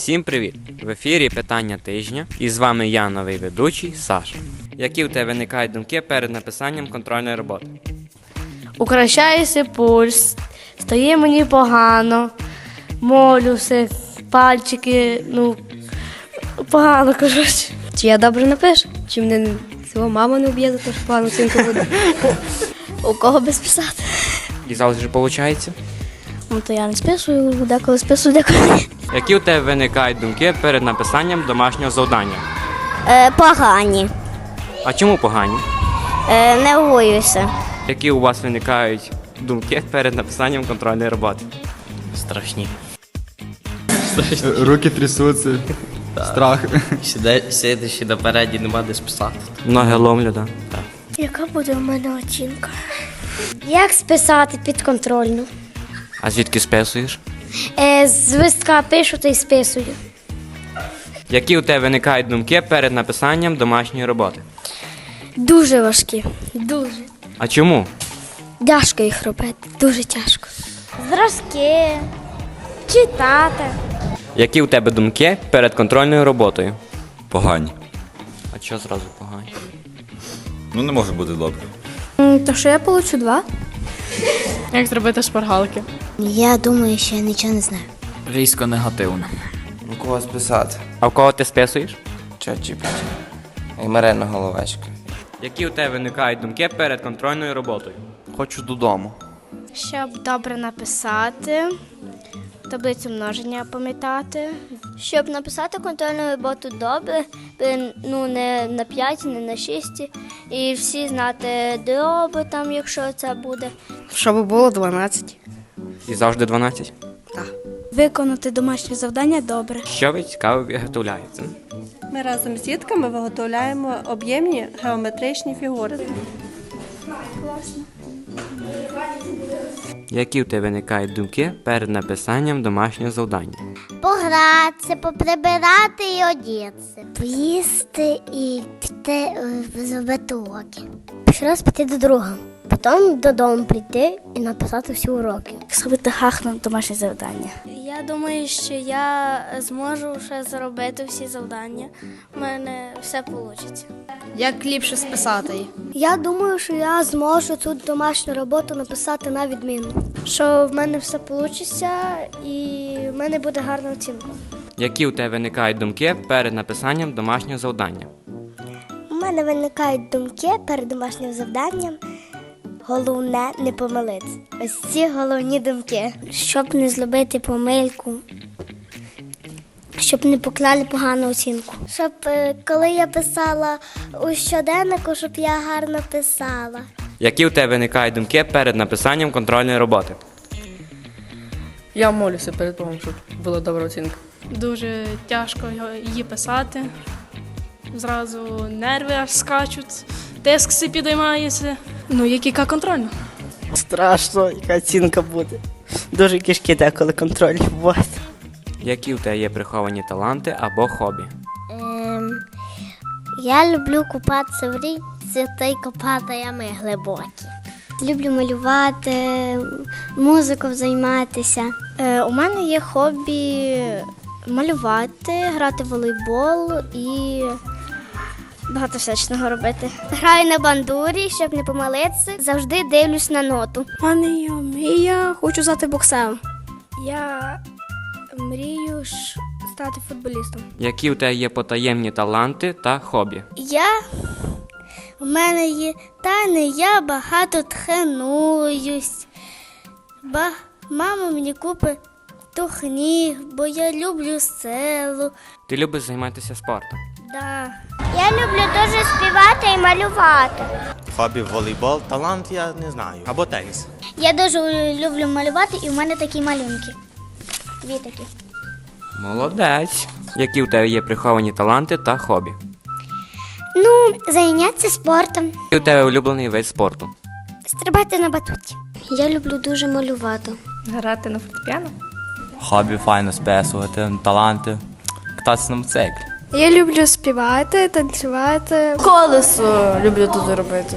Всім привіт! В ефірі питання тижня. І з вами я, новий ведучий Саша. Які у тебе виникають думки перед написанням контрольної роботи? Укращається пульс, стає мені погано, молюся, пальчики, ну, погано, коротше. Чи я добре напишу? Чи мене цього мама не вб'є за те, що погано оцінку буде? У кого без писати? І завжди виходить? Ну то я не списую, деколи списую, деколи ні. Які у тебе виникають думки перед написанням домашнього завдання? Е, погані. А чому погані? Е, нервуюся. Які у вас виникають думки перед написанням контрольної роботи? Страшні. Руки трясуться, страх. Сидиш і напереді нема де списати. Ноги ломлю, да? Яка буде у мене оцінка? Як списати підконтрольну? А звідки списуєш? Е, з листка пишу та й списую. Які у тебе виникають думки перед написанням домашньої роботи? Дуже важкі. Дуже. А чому? Тяжко їх робити. Дуже тяжко. Зразки. Читати. Які у тебе думки перед контрольною роботою? Погані. А що зразу погані? Ну не може бути добре. То що я получу два? Як зробити шпаргалки? Я думаю, що я нічого не знаю. Різко негативно. У кого списати? А в кого ти списуєш? Чат GPT. І Марина Головешка. Які у тебе виникають думки перед контрольною роботою? Хочу додому. Щоб добре написати, таблицю множення пам'ятати. Щоб написати контрольну роботу добре, ну не на 5, не на 6, і всі знати дроби там, якщо це буде. Щоб було 12. І завжди 12. Виконати домашнє завдання добре. Що ви цікаво виготовляєте? Ми разом з дітками виготовляємо об'ємні геометричні фігури. Які у тебе виникають думки перед написанням домашнього завдання? Погратися, поприбирати і одітися. Поїсти і піти е, зробити уроки. Перший раз піти до друга. Потім додому прийти і написати всі уроки. Зробити хахно домашнє завдання. Я думаю, що я зможу ще зробити всі завдання. У мене все вийде. Як ліпше списати? Я думаю, що я зможу цю домашню роботу написати на відміну. Що в мене все вийде і в мене буде гарна оцінка. Які у тебе виникають думки перед написанням домашнього завдання? У мене виникають думки перед домашнім завданням. Головне не помилитися. Ось ці головні думки. Щоб не зробити помилку. Щоб не поклали погану оцінку. Щоб е, коли я писала у щоденнику, щоб я гарно писала. Які у тебе виникають думки перед написанням контрольної роботи? Я молюся перед Богом, щоб була добра оцінка. Дуже тяжко її писати. Зразу нерви аж скачуть, тиск си підіймається. Ну, як яка контрольна? Страшно, яка оцінка буде. Дуже кишки деколи контрольні бувають. Які у тебе є приховані таланти або хобі? Ем, я люблю купатися в річці та й копати ями глибокі. Люблю малювати, музикою займатися. Е, у мене є хобі малювати, грати в волейбол і багато всячного робити. Граю на бандурі, щоб не помилитися. Завжди дивлюсь на ноту. Мене є мрія, хочу стати боксером. Я мрію стати футболістом. Які у тебе є потаємні таланти та хобі? Я у мене є тайни, я багато тренуюсь. Ба, мама мені купить тухніг, бо я люблю село. Ти любиш займатися спортом? Да. Я люблю дуже співати і малювати. Хобі волейбол, талант я не знаю. Або теніс. Я дуже люблю малювати, і в мене такі малюнки. Дві такі. Молодець. Які у тебе є приховані таланти та хобі? Ну, зайнятися спортом, Який у тебе улюблений вид спорту? стрибати на батуті. Я люблю дуже малювати. Грати на фортепіано? Хобі файно списувати, таланти, кататися на мотоциклі. Я люблю співати, танцювати. Колесо люблю тут робити.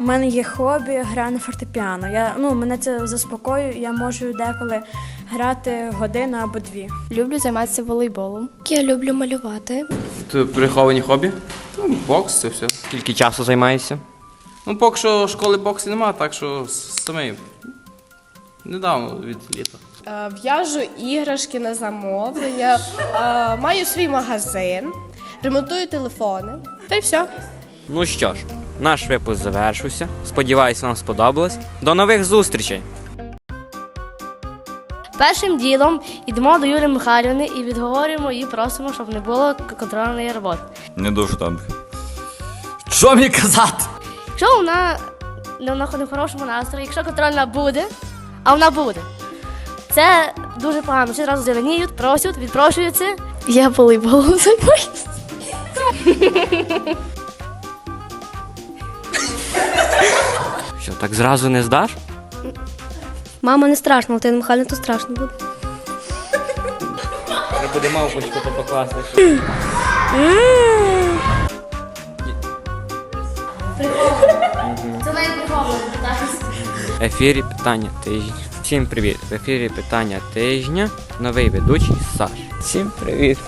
У мене є хобі гра на фортепіано. Я, ну, мене це заспокоює, я можу деколи Грати годину або дві. Люблю займатися волейболом. Я люблю малювати. Це приховані хобі? Ну, бокс, це все. Скільки часу займаєшся? Ну, поки що школи боксу немає, так що самий недавно від літа. Е, В'яжу іграшки на замовлення, е, маю свій магазин, ремонтую телефони. Та й все. Ну що ж, наш випуск завершився. Сподіваюсь, вам сподобалось. До нових зустрічей! Першим ділом йдемо до Юлії Михайлівни і відговорюємо її, просимо, щоб не було контрольної роботи. Не дуже там. Що мені казати? Якщо вона вона не в хорошому настрої, якщо контрольна буде, а вона буде. Це дуже погано. Всі одразу зеленіють, просять, відпрошуються. Я волейболом займаюся. Що, так зразу не здаш? Мама не страшно, Валентина Михайловна, то страшно буде. Треба буде мавпочку покласти. Це навіть ефірі питання тижня. Всім привіт! В ефірі питання тижня. Новий ведучий Саш. Всім привіт.